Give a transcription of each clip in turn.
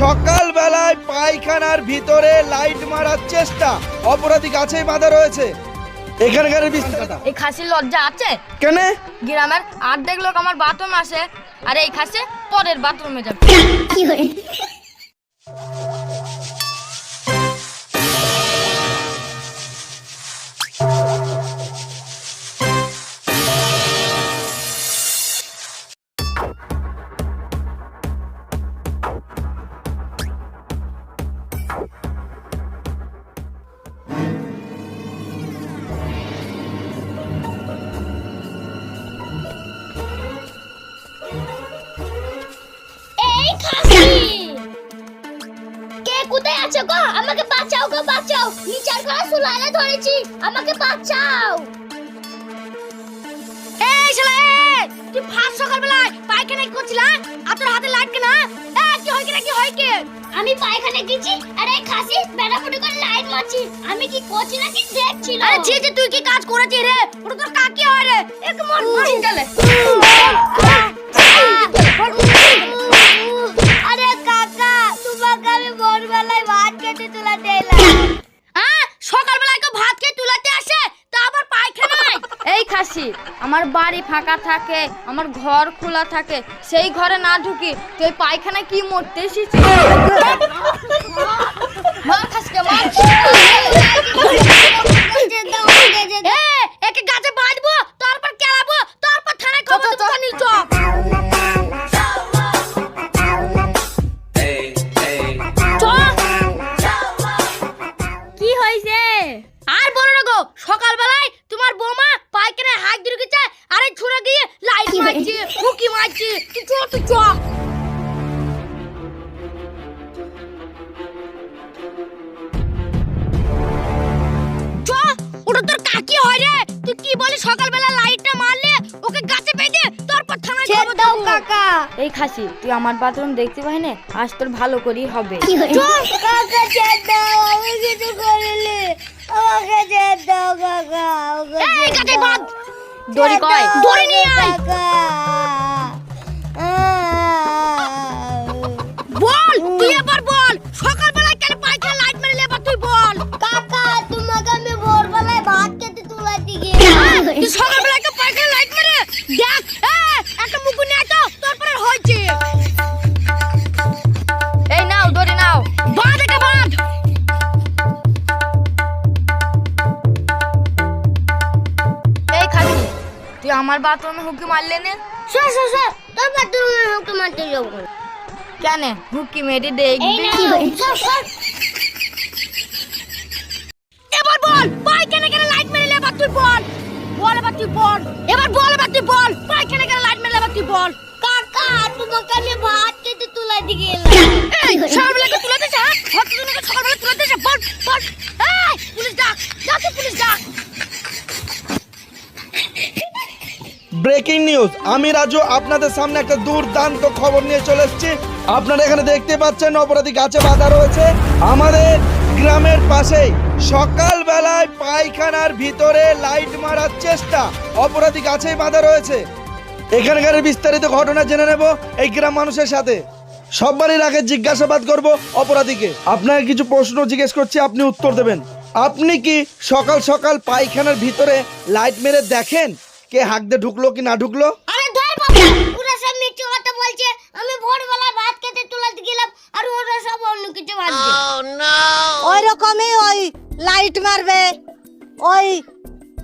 সকাল বেলায় পায়খানার ভিতরে লাইট মারার চেষ্টা। অপরাধী গাছেই বাঁধা রয়েছে। এখানকার বিস্তারিত। এই খাসির লজ্জা আছে? কেন? গ্রামের অর্ধেক লোক আমার বাথরুম আসে আর এই খাসি পরের বাথরুমে যাবে। আছো গো আমাকে বাঁচাও গো বাঁচাও। নিচার ঘরে সুলাইলে ধরেছি আমাকে বাঁচাও। এই শালা তুই ফাঁস সকালবেলায় পায়খানা করছিলা আর তোর হাতে লাইট কেনা কি হয় কি না কি হয় কি? আমি পায়খানা গেছি আর খাসি বেড়া ফুটে করে লাইট মারছি। আমি কি করছি নাকি দেখছিল আরে ছি ছি, তুই কি কাজ করেছিস রে? ওটা তোর কাকি হয় রে? এক মর মর গেলে খাসি আমার বাড়ি ফাঁকা থাকে, আমার ঘর খোলা থাকে, সেই ঘরে না ঢুকি, তুই পায়খানা কি মরতে এসেছিস? মারছে তুই চ তুই চ চ ওটা তোর কাকি হয় রে? তুই কি বলি সকালবেলা লাইটটা মারলে ওকে গাছে বেঁধে তারপর থানায় খবর দাও কাকা। এই খাসি তুই আমার বাথরুম দেখতে পাই না? আজ তোর ভালো করেই হবে। কাকা ছেড়ে দাও আমি কিছু করিনি। আমাকে ছেড়ে দাও কাকা এই ছেড়ে গাছে দড়ি কয়? দড়ি নিয়ে আয়। কাকা তুই গিয়ে সকালবেলায় পায়খানা লাইট মারে দেখ একটা মুকু নিয়ে তো তারপরে হয়েছে। এই নাও ধরে নাও। বাঁধ এটা বাঁধ এই খাসি তুই আমার বাথরুমে হুকি মারলে নে? স্যার স্যার স্যার তোর বাথরুমে আমাকে মারতে যাব। কেন? হুকি মেরে দেখবি নাও স্যার স্যার তুই বল। এবার বল এবার তুই বল। পায়খানা কেন লাইট মেরে এবার তুই বল। কাকা তোমাকে আমি ভাত খেতে তুলাতে গেলাম এই সকালবেলা তুলে হ্যাঁ? সকালবেলা তুলে বল বল। এই পুলিশ ডাক ডাক পুলিশ ডাক। ব্রেকিং নিউজ আমি রাজু আপনাদের সামনে একটা দুর্দান্ত খবর নিয়ে চলে এসেছি। আপনারা এখানে দেখতে পাচ্ছেন অপরাধী গাছে বাঁধা রয়েছে। আমাদের গ্রামের পাশেই সকাল বেলায় পায়খানার ভিতরে লাইট মারার চেষ্টা অপরাধী গাছেই বাঁধা রয়েছে। এখানকার বিস্তারিত ঘটনা জেনে নেব এই গ্রাম মানুষের সাথে। সববারই আগে জিজ্ঞাসাবাদ করব অপরাধীকে। আপনাকে কিছু প্রশ্ন জিজ্ঞেস করছি, আপনি উত্তর দেবেন। আপনি কি সকাল সকাল পায়খানার ভিতরে লাইট মেরে দেখেন কে হাঁক দিয়ে ঢুকলো কি না ঢুকলো? ধর বাবা ওরা সব কথা বলছে। আমি তুলাতে গেলাম আর ওরা সব অন্য কিছু ভাবছে। ওই রকমই ওই লাইট মারবে ওই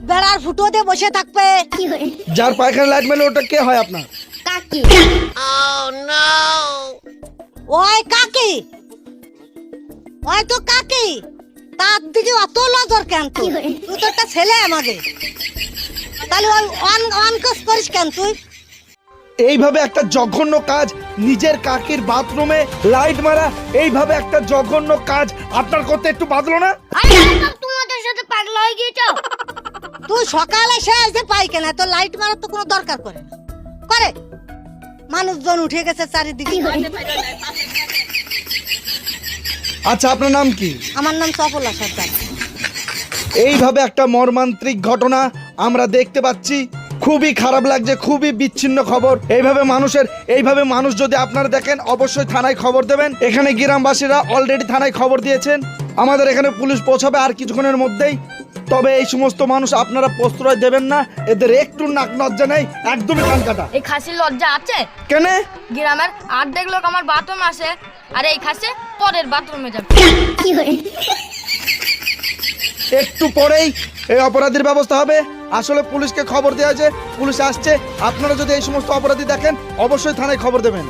বেড়ার ফুটোতে বসে থাকবে। যার পায়খানা লাইট মেলে ওটা কে হয় আপনার? কাকি। ওই কাকি ওই তো কাকি তার দিকে অত নজর কেন তুই? তো একটা ছেলে আমাকে। তাহলে ওই অন অন কাজ করিস কেন তুই? এইভাবে একটা জঘন্য কাজ নিজের কাকির বাথরুমে লাইট মারা এইভাবে একটা জঘন্য কাজ আপনার করতে একটু বাদলো না? আরে সব তোমাদের সাথে পাগলা হয়ে গিয়েছো। তুই সকালে সে এসে পাই কেন তো লাইট মারার তো কোনো দরকার করে না। করে। মানুষজন উঠে গেছে চারিদিকে। আচ্ছা আপনার নাম কি? আমার নাম সফলা সর্দার। এইভাবে একটা মর্মান্তিক ঘটনা আমরা দেখতে পাচ্ছি। খুবই খারাপ লাগছে খুবই বিচ্ছিন্ন খবর। এইভাবে মানুষের এইভাবে মানুষ যদি আপনারা দেখেন অবশ্যই থানায় খবর দেবেন। এখানে গ্রামবাসীরা অলরেডি থানায় খবর দিয়েছেন। আমাদের এখানে পুলিশ পৌঁছাবে আর কিছুক্ষণের মধ্যেই। তবে এই সমস্ত মানুষ আপনারা প্রশ্রয় দেবেন না। এদের একটু নাক লজ্জা নেই একদমই কান কাটা। এই খাসির লজ্জা আছে? কেন? গ্রামের অর্ধেক লোক আমার বাথরুম আসে আর এই খাসি পরের বাথরুমে যাবে। একটু পরেই এই অপরাধীর ব্যবস্থা হবে। আসলে পুলিশকে খবর দেওয়া যে পুলিশ আসছে। আপনারা যদি এই সমস্ত অপরাধী দেখেন, অবশ্যই থানায় খবর দেবেন।